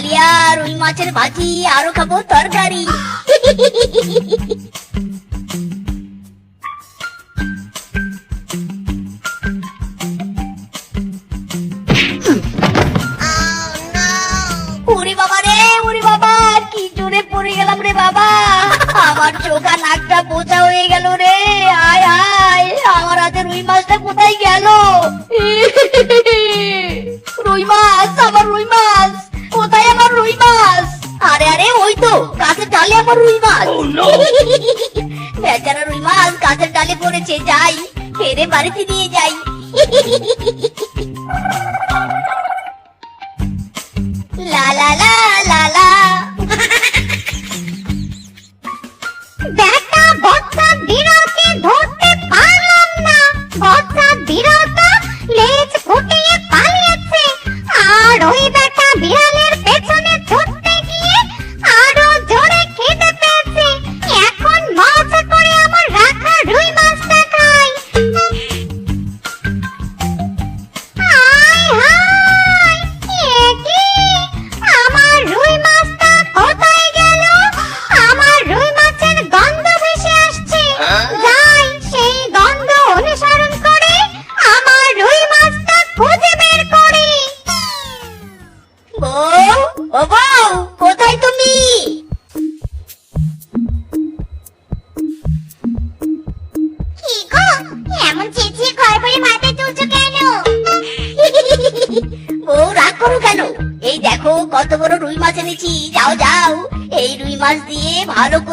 কালিয়া রুই মাছের ভাজি, আরও খাব তরকারি। ওরে বাবা রে, ওরে বাবা, কি পড়ে গেলাম রে বাবা। আমার চোখা নাকটা বোঝা হয়ে গেল রে। আয় আয়, আমার হাতে রুই মাছটা কোথায় গেল? ডালে আমার রুই মাছ। oh, বেচারা রুই মাছ গাছের ডালে পড়েছে যাই ফেরে বাড়িতে নিয়ে যাই।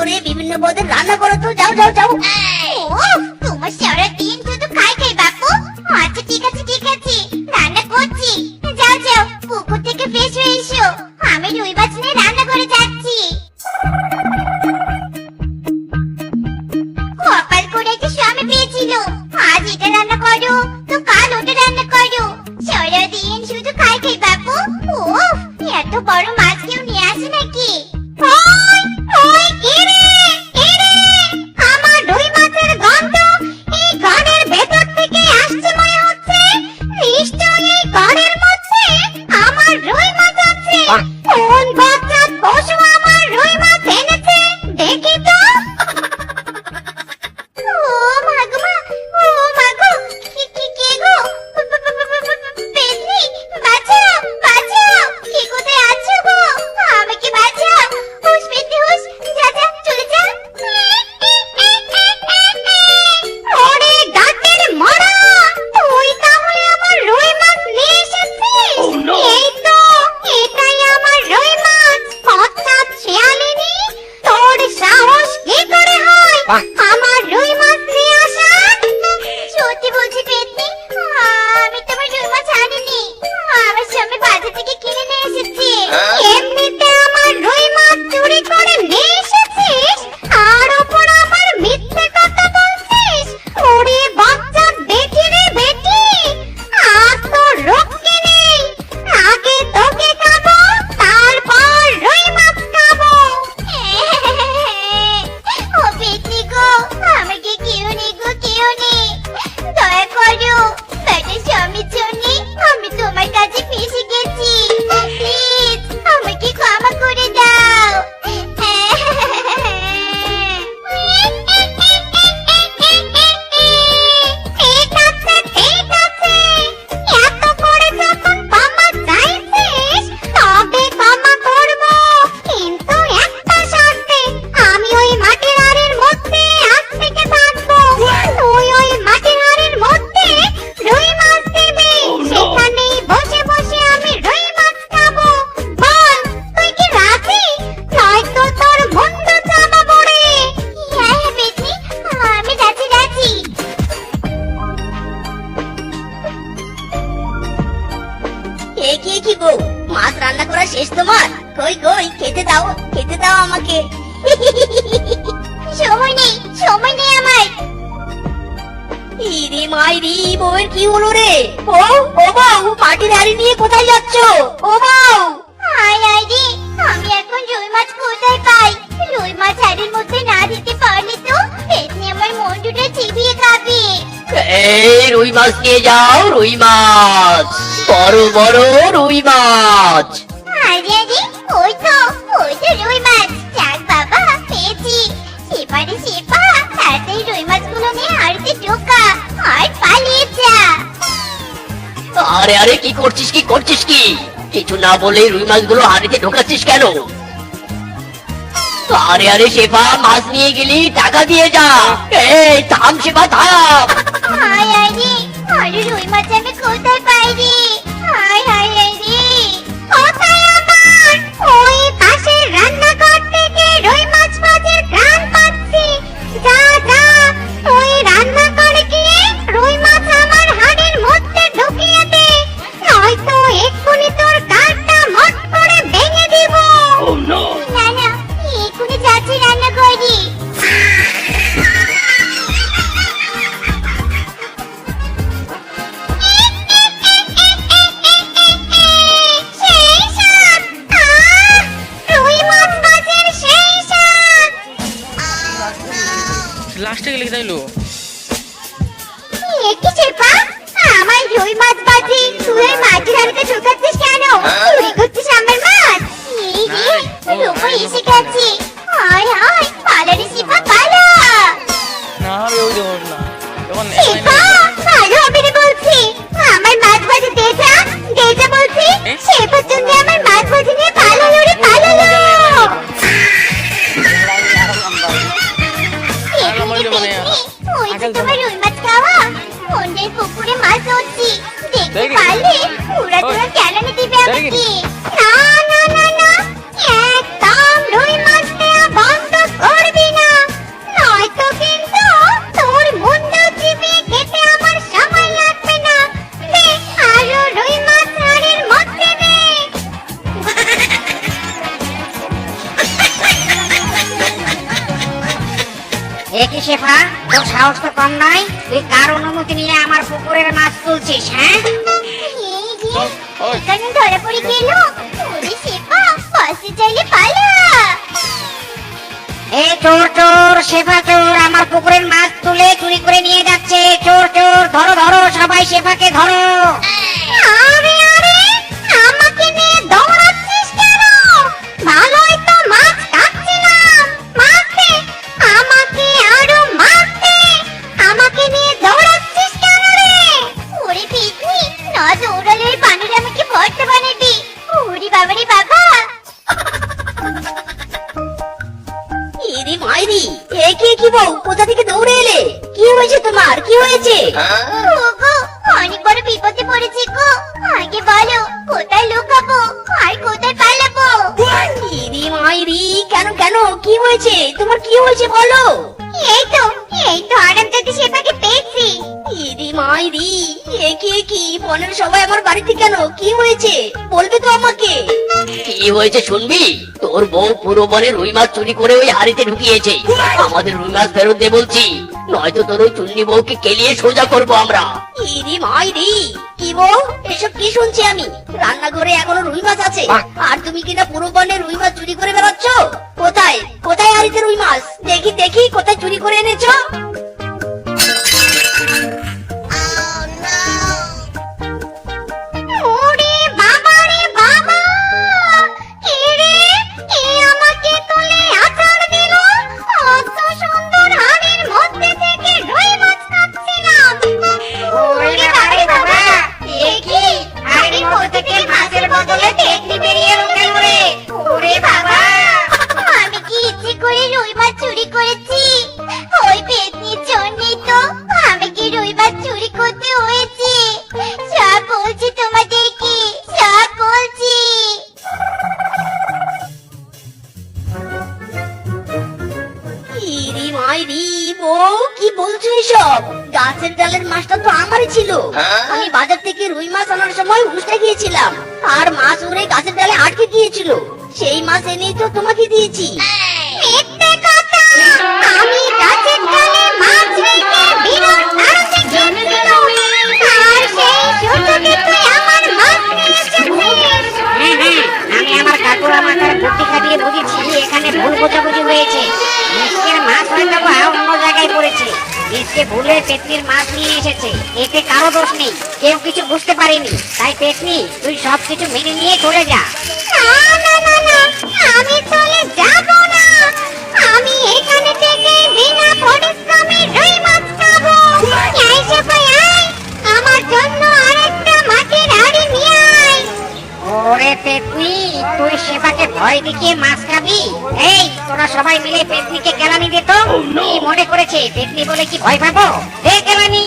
করে বিভিন্ন পদে রান্না করে তো যাও যাও যাও। তোমার সারা দিন বড় রুই মাছ। আরে আরে ওই তো ওই তো রুই মাছ। যাক বাবা পেয়েছি। সেপারে সেপা তাড়াতাড়ি রুই মাছগুলো নিয়ে হাড়িতে ঢোকা আর পালিয়ে যা। আরে আরে কি করছিস কি করছিস কি? কিছু না বলে রুই মাছগুলো হাড়িতে ঢোকাচ্ছিস কেন? আরে আরে শেফা মাছ নিয়ে গেলি টাকা দিয়ে যা। এই থাম শেফা থাম। রে আরে রুই মাছ আমি কোথায় পাই রে পারলে ওরা তোরা কেলানি দিবে আমাকে না না না না। একদম রুই মাছ দেয়া বন্ধ করবি না। নয়তো কিন্তু তোর মুন্ড চিবিয়ে খেতে আমার সময় লাগবে না। দে আরও রুই মাছ হাড়ির মধ্যে দে। একই শেফা তোর সাহস তো কম নয়? তুই কার অনুমতি নিয়ে আমার পুকুরের মাছ তুলছিস হ্যাঁ? চোর চোর, শেফা চোর, আমার পুকুরের মাছ তুলে চুরি করে নিয়ে যাচ্ছে। চোর চোর, ধরো ধরো, সবাই শেফাকে ধরো। কি হয়েছে শুনবি? তোর বউ পুরো বনে রুই মাছ চুরি করে ওই হাড়িতে ঢুকিয়েছে। আমাদের রুই মাছ ফেরত দে বলছি। নয়তো তোর ওই চুন্নি বউকে কেলিয়ে সোজা করব আমরা। ইরি মাইরি কি বউ? এসব কি শুনছি আমি? রান্নাঘরে এখনও রুই মাছ আছে। আর তুমি কিনা পুরো বনে রুই মাছ চুরি করে বেড়াচ্ছ? কোথায়? কোথায় হাড়িতে রুই মাছ? দেখি দেখি কোথায় চুরি করে এনেছো? মাছের গিয়েছিলাম? আর মাছ উড়ে গাছের ডালে আটকে গিয়েছিল। সেই মাছ এনেই তো তোমাকে দিয়েছি। এতে কারও দোষ নেই। কেউ কিছু বুঝতে পারেনি। তাই পেতনি তুই সব কিছু মেনে নিয়ে চলে যা। না না না না আমি চলে যাব না। আমি এখানে থেকে বিনা পরিশ্রমে রুই মাছ খাব। এই সেপাই আয় আমার জন্য আরেকটা মাটির হাড়ি নিয়ে আয়। ওরে পেতনি তুই সেবাকে ভয় দেখিয়ে মাছ খাবি? এই তোরা সবাই মিলে পেতনিকে কেলানি দে তো। কি মনে করেছে? পেতনি বলে কি ভয় পাবো? দে কেলানি।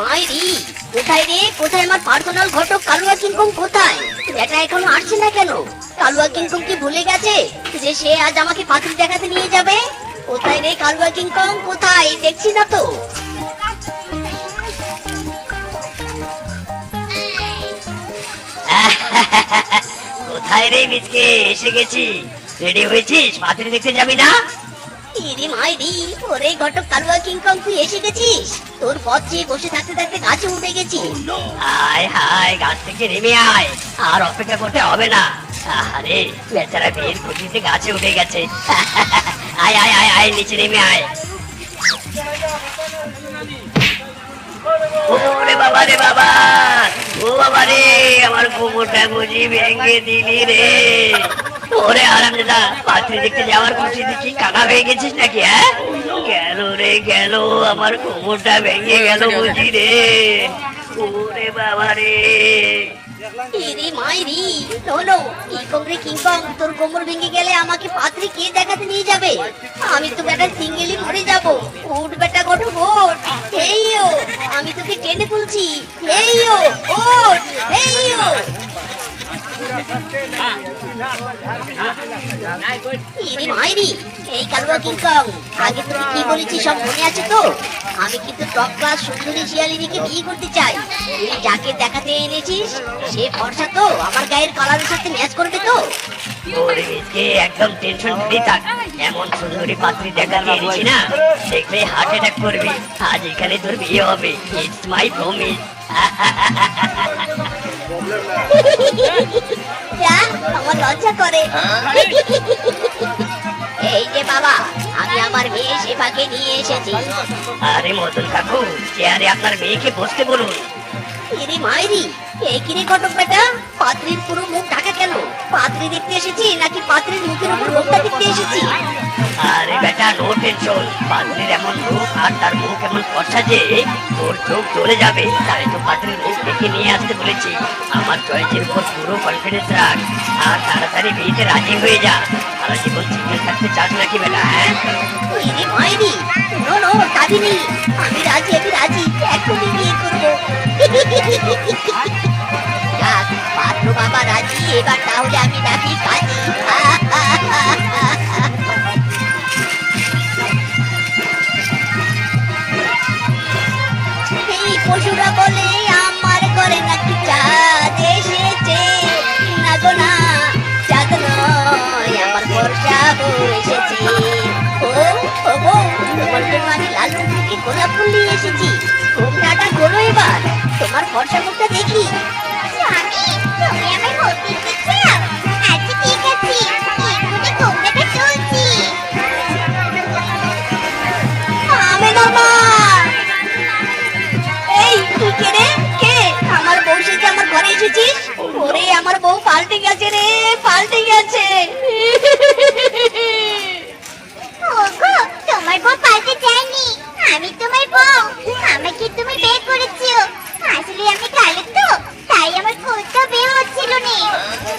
মাইরি কোথায় রে? কোথায় আমার পার্সোনাল ঘটক কালুয়া কিংকং কোথায়? বেটা এখনও আসছে না কেন? কালুয়া কিংকং কি ভুলে গেছে যে সে আজ আমাকে পাত্রী দেখাতে নিয়ে যাবে? কোথায় রে কালুয়া কিংকং কোথায়? দেখছি না তো। কোথায় রে মিসকে? এসে গেছি। রেডি হয়েছিস? পাত্রী দেখতে যাবি না? ইরি মাইরি ওরে ঘটক কালুয়া কিংকং তুই এসে গেছিস? তোর পথ চেয়ে বসে থাকতে থাকতে গাছে উঠে গেছি। হায় হায়, গাছ থেকে নেমে আয়। আর অপেক্ষা করতে হবে না। আরে বেচারা বিয়ের খুশিতে গাছে উঠে গেছে। আয় আয় আয় আয়, নিচে নেমে আয়। ওরে বাবা রে বাবা, ও বাবা রে, আমার কোমরটা বুঝি ভেঙে দিলি রে। ওরে আরাম দাদা, পাত্রী দেখতে যাওয়ার খুশি দেখি কানা হয়ে গেছিস নাকি হ্যাঁ? গেল রে, গেল, আমার কোমরটা ভেঙে গেল বুঝি রে। ওরে বাবা রে। কিংকং কিংকং তোর কোমর ভেঙে গেলে আমাকে পাত্রী কে দেখাতে নিয়ে যাবে? আমি তো বেটা সিঙ্গেলি মরে যাব। উঠ বেটা গোট ওঠ হেইও আমি তোকে টেনে তুলছি। হেইও ওঠ হেইও ইরি মাইরি এই কালুয়া কিংকং আগে তুমি কি বলেছি সব মনে আছে তো? আমি কিন্তু টপ ক্লাস সুন্দরী শিয়ালিনীকে বিয়ে করতে চাই। তুই যাকে দেখাতে এনেছিস, সে ফর্সা তো, আমার গায়ের কালারের সাথে ম্যাচ করবে তো। ওরে একদম টেনশন ফ্রি থাক এমন সুন্দরী পাত্রী দেখাতে এনেছি না। দেখলে হার্ট অ্যাটাক করবি। আজ এখানে তোর বিয়ে হবে। ইটস মাই প্রমিস যা আমার লজ্জা করে। এই যে বাবা আমি আমার মেয়ে শেফাকে নিয়ে এসেছি। আরে মদন কাকু চেয়ারে আপনার মেয়েকে বসতে বলুন। ইরি মাইরি এই কিরে কটক বেটা পাত্রীর পুরো মুখ ঢাকা কেন? পাত্রী দেখতে এসেছি নাকি পাত্রীর মুখের উপর লোকটা দেখতে এসেছি? আরে বেটা নো টেনশন পাত্রীর এমন রূপ আর তার মুখ এমন ফর্সা যে তোর চোখ চলে যাবে। তাই তো পাত্রীর মুখ দেখে নিয়ে আসতে বলেছি। আমার চয়েসের উপর পুরো কনফিডেন্স রাখ। আর তাড়াতাড়ি বিয়েতে রাজি হয়ে যা। সারা জীবন সিঙ্গেল থাকতে চাস নাকি বেটা হ্যাঁ? মাইরি নো নো কাবিনি আমি রাজি আমি রাজি। এখনই বিয়ে করব। যাক বাবা রাজি এবার তাহলে আমি ডাকি কাজী এই পশুরা বলে আমার ঘরে নাকি চাঁদ এসেছে না গো না চাঁদ নয় আমার বর্ষা এসেছে ও ও গো তোমার আমি গোলাপ ফুল নিয়ে এসেছি ঘুমটাটা ঘোরো এবার তোমার বর্ষা মুখটা দেখি স্বামী এসেছিস ওরে আমার বউ পাল্টে গেছে রে পাল্টে গেছে ওগো তোমার বউ পাল্টে যায়নি আমি তোমার বউ আমাকে তুমি বিয়ে করেছ আসলে আমি কালো তো তাই আমার খুঁজটা বিয়ে হচ্ছিল না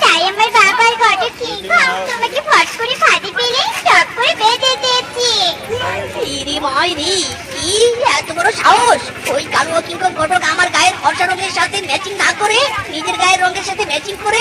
তাই আমার বাবার ঘরে ঠিক তোমাকে ফট করে ফাঁদে পেলে টপ করে বেঁধে দিয়েছি ইরি মাইরি কি এত বড় সাহস ওই কালো কিংকর ঘটক আমার গায়ের ফর্সা রঙের সাথে ম্যাচিং না করে নিজের গায়ের রঙের সাথে ম্যাচিং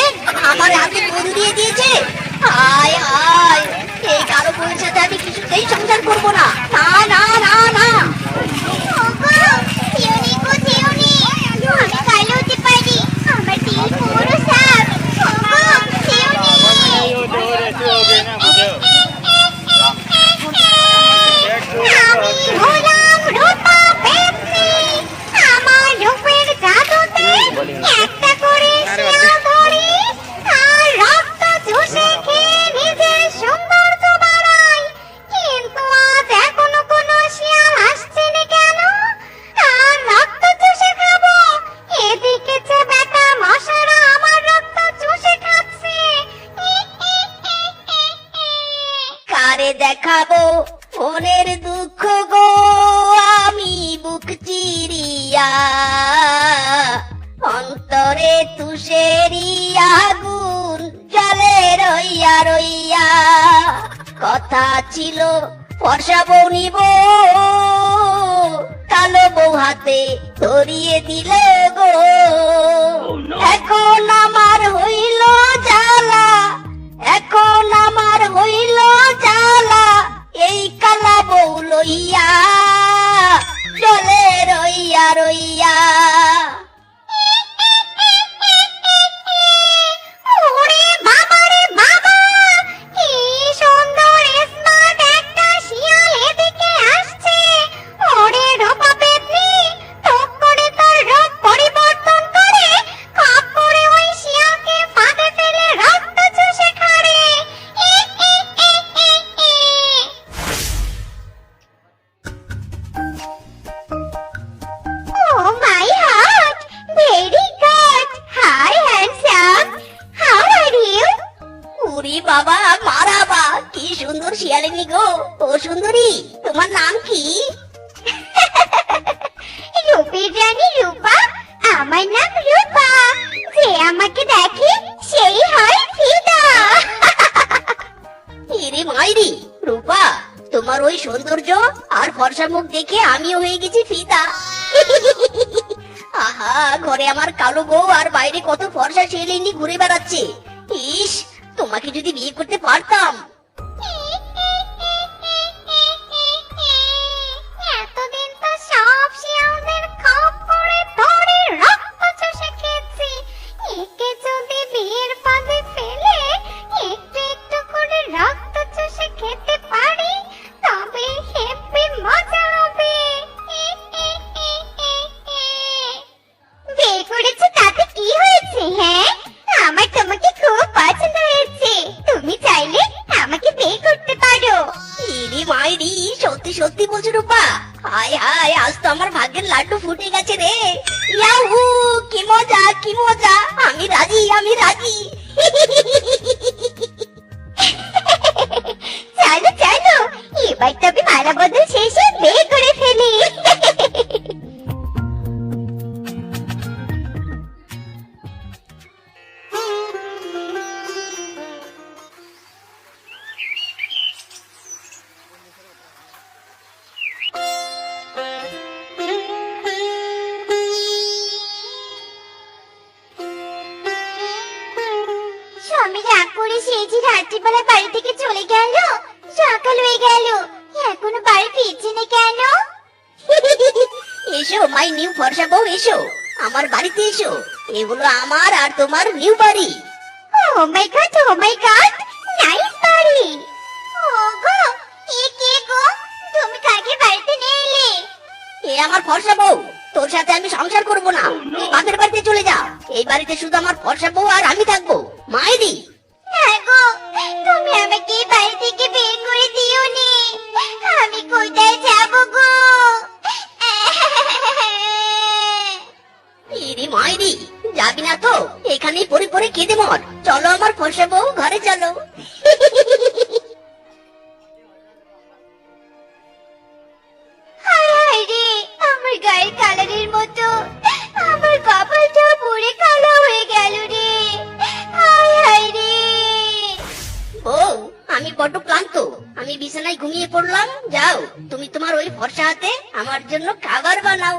শিয়ালিনী গো ও সুন্দরী তোমার নাম কি? রূপের রানী রূপা আমার নাম রূপা। যে আমাকে দেখে সেই হয় ফিদা। ইরে মাইরি রূপা তোমার ওই সৌন্দর্য আর ফর্সা মুখ দেখে আমিও হয়ে গেছি ফিদা। আহা ঘরে আমার কালো বউ আর বাইরে কত ফর্সা শিয়ালিনী ঘুরে বেড়াচ্ছে। যে রাত্রিবেলা বাড়ি থেকে চলে গেল। সকাল হয়ে গেল। এখনও বাড়ি ফিরছে না কেন? এসো মাই নিউ ফর্সা বউ এসো। আমার বাড়িতে এসো। এগুলো আমার আর তোমার নিউ বাড়ি। ও my God oh my God nice বাড়ি। ওগো এ কে গো? তুমি কাকে বাড়িতে নিয়ে এলে? এ আমার ফর্সা বউ। তোর সাথে আমি সংসার করব না। তুই বাপের বাড়িতে চলে যা। এই বাড়িতে শুধু আমার ফর্সা বউ আর আমি থাকব। মায়েরি গো তুমি আমাকে বাড়ি থেকে বের করে দিও নি। আমি কোথায় যাব গো? ইরি মাইরি, যাবি না তো? এখানেই পরে পরে কেঁদে মর। চলো আমার ফসে বউ, ঘরে চলো। আমার জন্য খাবার বানাও।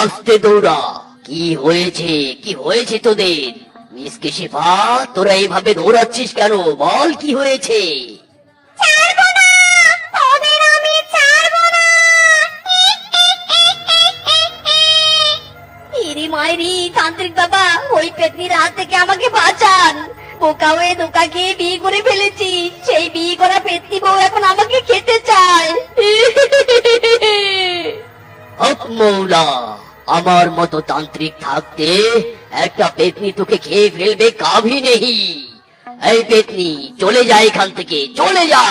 আস্তে দৌড়া। কি হয়েছে? কি হয়েছে তোদের? মিসকে শিফা তোরা এইভাবে দৌড়াচ্ছিস কেন? বল কি হয়েছে? মাইরি তান্ত্রিক বাবা ওই পেতনির হাত থেকে আমাকে বাঁচান। বোকা হয়ে ধোকা খেয়ে বিয়ে করে ফেলেছি। সেই বিয়ে করা পেতনি বউ এখন আমাকে খেতে চায়। হক মৌলা। আমার মতো তান্ত্রিক থাকতে একটা পেতনি তোকে খেয়ে ফেলবে কাভি নেই। এই পেতনি চলে যা এখান থেকে চলে যা।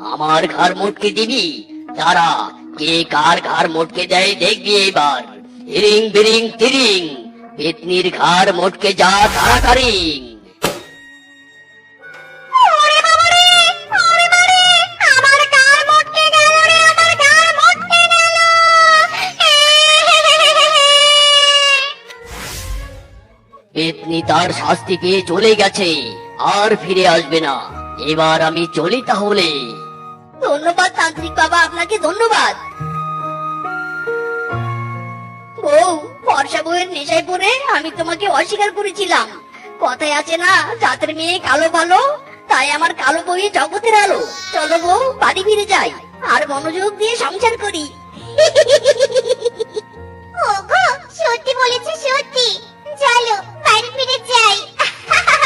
আমার ঘর মোটকে দিবি তারা কে? কার ঘর মোটকে দেয় দেখবি এবার। হিরিং বিরিং তিরিং। পেতনির ঘর মোটকে যা তাড়াতাড়ি। পেতনি তার শাস্তি পেয়ে চলে গেছে আর ফিরে আসবে না। এবার আমি চলি তাহলে। ধন্যবাদ তান্ত্রিক বাবা আপনাকে ধন্যবাদ। বউ ফর্সা বউয়ের নেশায় পড়ে আমি তোমাকে অস্বীকার করেছিলাম। কথায় আছে না, জাতের মেয়ে কালো ভালো, তাই আমার কালো বউয়ে জগতের আলো। চলো বউ, বাড়ি ফিরে যাই, আর মনোযোগ দিয়ে সংসার করি। সত্যি বলেছে, সত্যি। চলো, বাড়ি ফিরে যাই।